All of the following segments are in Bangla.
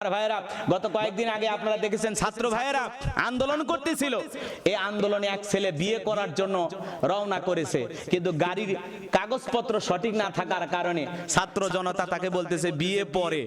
আর ভাইয়েরা, গত কয়েকদিন আগে আপনারা দেখেছেন ছাত্র ভাইয়েরা আন্দোলন করতেছিল। এই আন্দোলনে এক ছেলে বিয়ে করার জন্য রওনা করেছে। কিন্তু গাড়ির কাগজপত্র সঠিক না থাকার কারণে ছাত্র জনতা তাকে বলতেছে, বিয়ে পরে।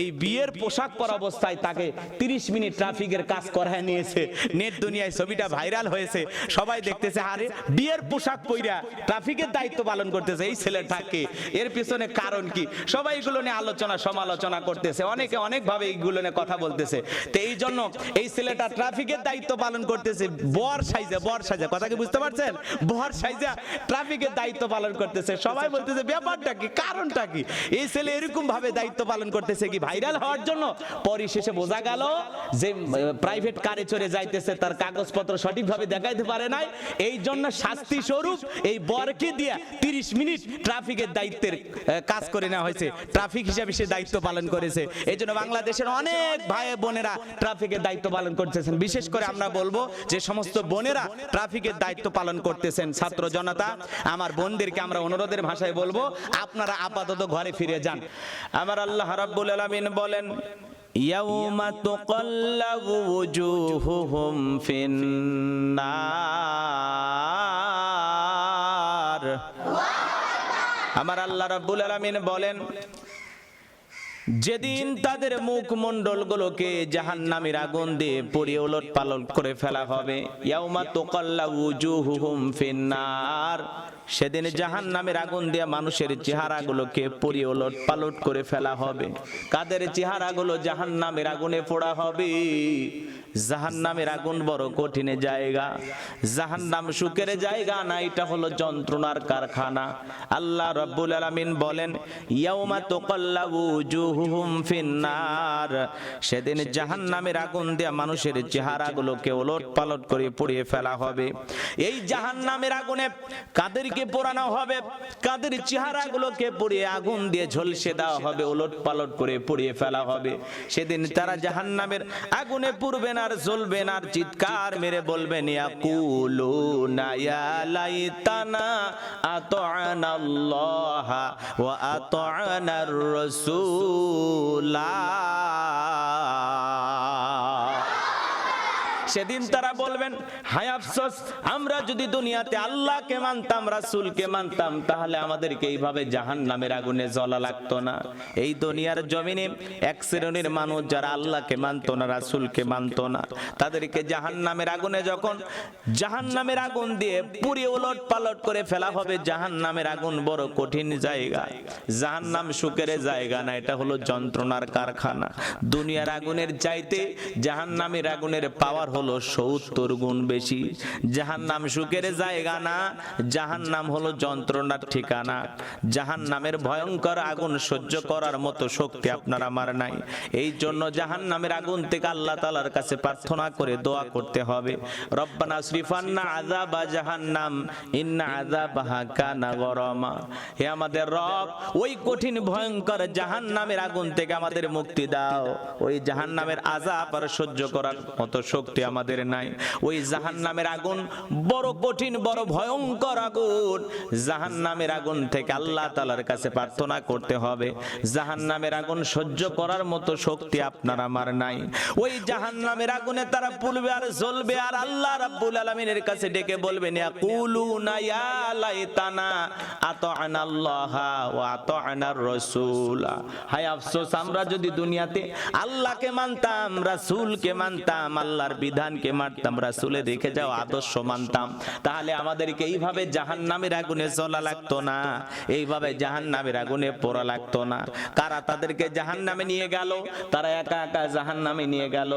এই বিয়ের পোশাক পরা অবস্থায় তাকে 30 মিনিট ট্রাফিকের কাজ করায় নিয়েছে। নেট দুনিয়ায় ছবিটা ভাইরাল হয়েছে। সবাই দেখতেছে, আরে, বিয়ের পোশাক পইরা ট্রাফিকের দায়িত্ব পালন করতেছে এই ছেলেটাকে। এর পিছনে কারণ কি? সবাই এগুলো নিয়ে আলোচনা সমালোচনা করতেছে। অনেকে অনেকভাবে এইগুলো নিয়ে কথা বলতেছে। তো এই জন্য এই ছেলেটা ট্রাফিকের দায়িত্ব পালন করতেছে। বর সাইজে বর সাইজে, কথা কি বুঝতে পারছেন? বর সাইজে ট্রাফিকের দায়িত্ব পালন করতেছে। সবাই বলতেছে, ব্যাপারটা কি? কারণটা কি? এই ছেলে এরকম ভাবে দায়িত্ব পালন করতেছে কি? ভাইরাল হওয়ার জন্য? পরিশেষে বোঝা গেল যে প্রাইভেট কারে চড়ে যাইতেছে, তার কাগজপত্র সঠিকভাবে দেখাইতে পারে নাই। এই জন্য শাস্তি স্বরূপ এই বরকে দিয়া 30 মিনিট ট্রাফিকের দায়িত্বের কাজ করে নেওয়া হয়েছে। ট্রাফিক হিসাবে সে দায়িত্ব পালন করেছে। এই জন্য বাংলাদেশের অনেক ভাই বোনেরা ট্রাফিকের দায়িত্ব পালন করতেছেন বিশেষ করে আমরা বলবো যে সমস্ত বোনেরা ট্রাফিকের দায়িত্ব পালন করতেছেন ছাত্র জনতা আমার বোনদেরকে আমরা অনুরোধের ভাষায় বলবো আপনারা আপাতত ঘরে ফিরে যান আমার আল্লাহ রাব্বুল আলামিন বলেন يوم تقلب وجوههم في النار আমার আল্লাহ রাব্বুল আলামিন বলেন যেদিন তাদের মুখমণ্ডলগুলোকে গুলোকে জাহান নামের আগুন দিয়ে পুড়িয়ে ওলট পালট করে ফেলা হবে, ইয়াউমা তোকাল্লা উজুহুহুম ফিন্নার। সেদিন জাহান নামের আগুন দিয়ে মানুষের চেহারাগুলোকে পুড়িয়ে ওলট পালট করে ফেলা হবে। কাদের চেহারাগুলো জাহান নামের আগুনে পোড়া হবে? জাহান নামের আগুন বড় কঠিন জায়গা। জাহান নাম সুখের জায়গা না, এটা হলো যন্ত্রণার কারখানা। আল্লাহ রব্বুল আলামিন বলেন, ইয়াউমা তুকাল্লাবু উজুহুহুম ফিন্নার। সেদিন জাহান নামের আগুন দিয়ে মানুষের চেহারাগুলোকে ওলট পালট করে পুড়িয়ে ফেলা হবে। এই জাহান নামের আগুনে কাদেরকে পোড়ানো হবে? কাদের চেহারাগুলোকে পুড়িয়ে আগুন দিয়ে ঝলসে দেওয়া হবে? ওলট পালট করে পুড়িয়ে ফেলা হবে। সেদিন তারা জাহান নামের আগুনে পুড়বেন আর জ্বলবেন আর চিৎকার মেরে বলবেন ইয়াকুলুনা ইয়া লাইতানা রাসূলা। সেদিন তারা বলবেন, হায় আফসোস, আমরা যদি দুনিয়াতে আল্লাহকে মানতাম, রাসূলকে মানতাম, তাহলে আমাদেরকে এইভাবে জাহান নামের আগুনে জ্বলা লাগতো না। এই দুনিয়ার জমিনে এক শ্রেণির মানুষ যারা আল্লাহকে মানতো না, রাসূলকে মানতো না, তাদেরকে জাহান নামের আগুনে যখন জাহান নামের আগুন দিয়ে পুড়িয়ে ওলট পালট করে ফেলা হবে জাহান নামের আগুন বড় কঠিন জায়গা। জাহান নাম সুখের জায়গা না, এটা হলো যন্ত্রণার কারখানা। দুনিয়ার আগুনের চাইতে জাহান নামের আগুনের পাওয়ার হলো সত্তর গুণ বেশি। জাহান নাম সুখের জায়গা না জাহান নাম হলো যন্ত্রণার ঠিকানা। জাহান নামের ভয়ঙ্কর আগুন সহ্য করার মতো শক্তি আপনার আমার নাই। এই জন্য জাহান নামের আগুন থেকে আল্লাহ তালার কাছে প্রার্থনা করে দোয়া করতে হবে। রব্বানা শ্রীফান্না আযাবা জাহান্নাম, ইন্না আযাবাহা কানা গরমা। হে আমাদের রব, ওই কঠিন ভয়ঙ্কর জাহান্নামের আগুন থেকে আমাদের মুক্তি দাও। ওই জাহান্নামের আযাব আর সহ্য করার মতো শক্তি আমাদের নাই। ওই জাহান্নামের আগুন বড় কঠিন, বড় ভয়ঙ্কর আগুন। জাহান্নামের আগুন থেকে আল্লাহ তাআলার কাছে প্রার্থনা করতে হবে। জাহান্নামের আগুন সহ্য করার মতো শক্তি আপনার আমার নাই। ওই জাহান্নামের আগুনে তারা পুলবে আর জ্বলবে আর আল্লাহ রাব্বুল আলামিনের কাছে ডেকে বলবেন, ইয়াকুলুনা ইয়া লাইতানা আতা'না আল্লাহ ওয়া আতা'না রাসূল। হায় আফসোস, আমরা যদি দুনিয়াতে আল্লাহকে মানতাম, রাসূলকে মানতাম, আল্লাহর বিধানকে মানতাম রাসূলের রেখে যাও আদর্শ মানতাম। তাহলে আমাদেরকে এইভাবে জাহান্নামের আগুনে জ্বলা লাগতো না, এইভাবে জাহান্নামের আগুনে পোড়া লাগতো না। কারা তাদেরকে জাহান্নামে নিয়ে গেল? তারা একা একা জাহান্নামে নিয়ে গেল।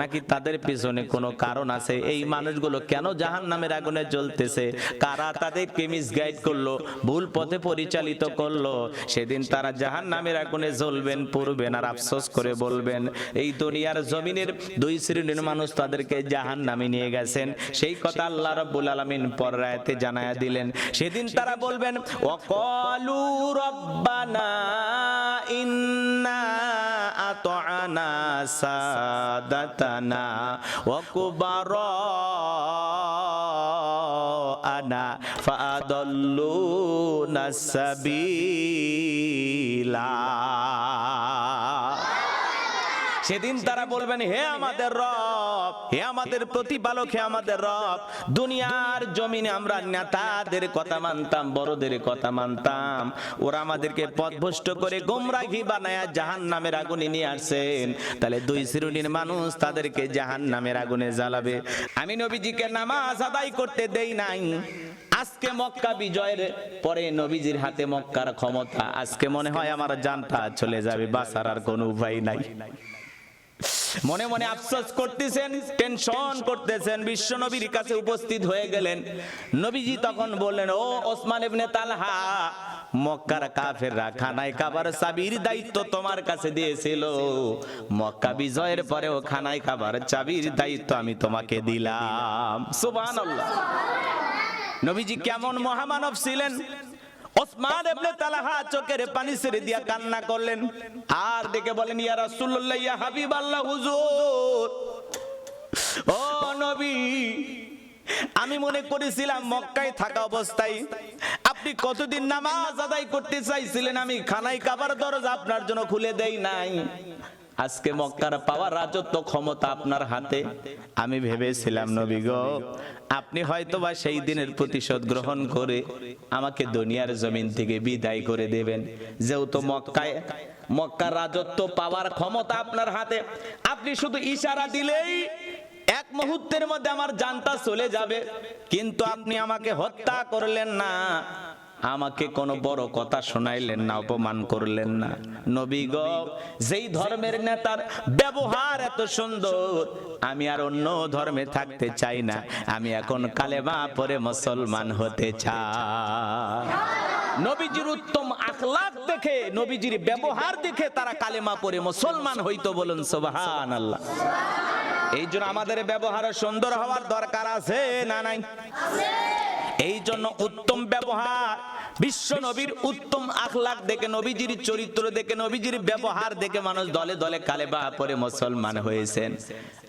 নাকি তাদের পিছনে কোনো কারণ আছে? এই মানুষগুলো কেন জাহান্নামের আগুনে জ্বলতেছে? কারা তাদেরকে মিসগাইড করল, ভুল পথে পরিচালিত করল? সেদিন তারা জাহান্নামের আগুনে জ্বলবেন, পড়বেন আর আফসোস করে বলবেন, এই দুনিয়ার জমিনের দুই শ্রেণির মানুষ তাদেরকে জাহান নামে নিয়ে গেছেন। সেই কথা আল্লাহ রাব্বুল আলামিন পরায়াতে জানায়া দিলেন। সেদিন তারা বলবেন, ওয়াকালু রব্বানা সেদিন তারা বলবেন, হে আমাদের রব হে আমাদের প্রতিপালক, হে আমাদের রব, দুনিয়ার জমিনে আমরা নেতাদের কথা মানতাম, বড়দের কথা মানতাম। ওরা আমাদেরকে পথভ্রষ্ট করে গোমরাঘি বানায়া জাহান নামের আগুনে নিয়ে আসছেন। তাহলে দুই শ্রেণির মানুষ তাদেরকে জাহান নামের আগুনে জ্বালাবে। আমি নবীজিকে নামাজ আদায় করতে দেই নাই। আজকে মক্কা বিজয়ের পরে নবীজির হাতে মক্কার ক্ষমতা। আজকে মনে হয় আমার জানটা চলে যাবে বাসার আর কোনো উপায় নাই। মনে মনে আফসোস করতেছেন, টেনশন করতেছেন বিশ্ব নবীর কাছে উপস্থিত হয়ে গেলেন। নবীজি তখন বললেন, ও ওসমান ইবনে তালহা, মক্কার কাফেররা খানায় খাবার চাবির দায়িত্ব তোমার কাছে দিয়েছিল। মক্কা বিজয়ের পরেও খানায় খাবার চাবির দায়িত্ব আমি তোমাকে দিলাম। সুবহানাল্লাহ। নবীজি কেমন মহামানব ছিলেন? ওসমান ইবনে তালহা চোখের পানি ছেড়ে দিয়া কান্না করলেন। আর দেখে বলেন, ইয়া রাসূলুল্লাহ, ইয়া হাবিবাল্লাহ, হুজুর। ও নবী, আমি মনে করেছিলাম মক্কায় থাকা অবস্থায় আপনি কতদিন নামাজ আদায় করতে চাইছিলেন? আমি খানাই কাবার দরজা আপনার জন্য খুলে দেই নাই। আজকে মক্কার পাওয়ার রাজত্ব ক্ষমতা আপনার হাতে। আমি ভেবেছিলাম, নবী গো, আপনি হয়তো বা সেই দিনের প্রতিশোধ গ্রহণ করে আমাকে দুনিয়ার জমিন থেকে বিদায় করে দেবেন। যেহেতু মক্কায়, মক্কার রাজত্ব পাওয়ার ক্ষমতা আপনার হাতে, আপনি শুধু ইশারা দিলেই এক মুহূর্তের মধ্যে আমার জানটা চলে যাবে। কিন্তু আপনি আমাকে হত্যা করলেন না। আমাকে কোনো বড় কথা শোনাইলেন না অপমান করলেন না। নবী গো যেই ধর্মের নেতার ব্যবহার এত সুন্দর আমি আর অন্য ধর্মে থাকতে চাই না। আমি এখন কালেমা পরে মুসলমান হতে চাই। নবীজির উত্তম আখলাক দেখে নবীজির ব্যবহার দেখে তারা কালেমা পরে মুসলমান হইতো বলুন সুবহানাল্লাহ। এই জন্য আমাদের ব্যবহার সুন্দর হওয়ার দরকার আছে না নাই? এই জন্য উত্তম ব্যবহার, বিশ্ব নবীর উত্তম আখলাক দেখে নবীজির চরিত্র দেখে নবীজির ব্যবহার দেখে মানুষ দলে দলে কালেবা পরে মুসলমান হয়েছেন।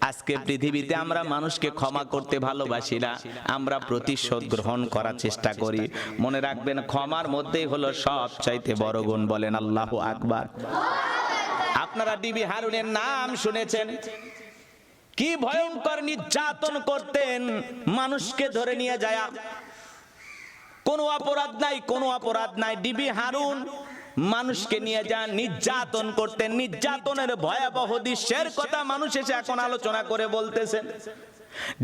আজকে পৃথিবীতে আমরা মানুষকে ক্ষমা করতে ভালোবাসি না, আমরা প্রতিশোধ গ্রহণ করার চেষ্টা করি। মনে রাখবেন, ক্ষমার মধ্যেই হলো সব চাইতে বড় গুণ বলেন আল্লাহ আকবার। আপনারা ডিবি হারুনের নাম শুনেছেন? কি ভয়ঙ্কর নির্যাতন করতেন, মানুষকে ধরে নিয়ে যায় কোনো অপরাধ নাই, কোনো অপরাধ নাই। ডিবি হারুন মানুষকে নিয়ে যান, নির্যাতন করতেন। নির্যাতনের ভয়াবহ দৃশ্যের কথা মানুষ এসে এখন আলোচনা করে বলতেছেন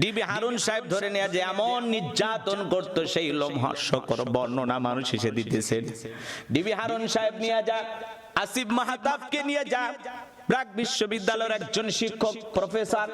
ডিবি হারুন সাহেব ধরে নেয়া যে এমন নির্যাতন করত, সেই লোমহর্ষকর বর্ণনা মানুষ এসে দিতেছেন। ডিবি হারুন সাহেব নিয়ে যান আসিফ মাহাতাবকে নিয়ে যান প্রাক বিশ্ববিদ্যালয়ের একজন শিক্ষক, প্রফেসর।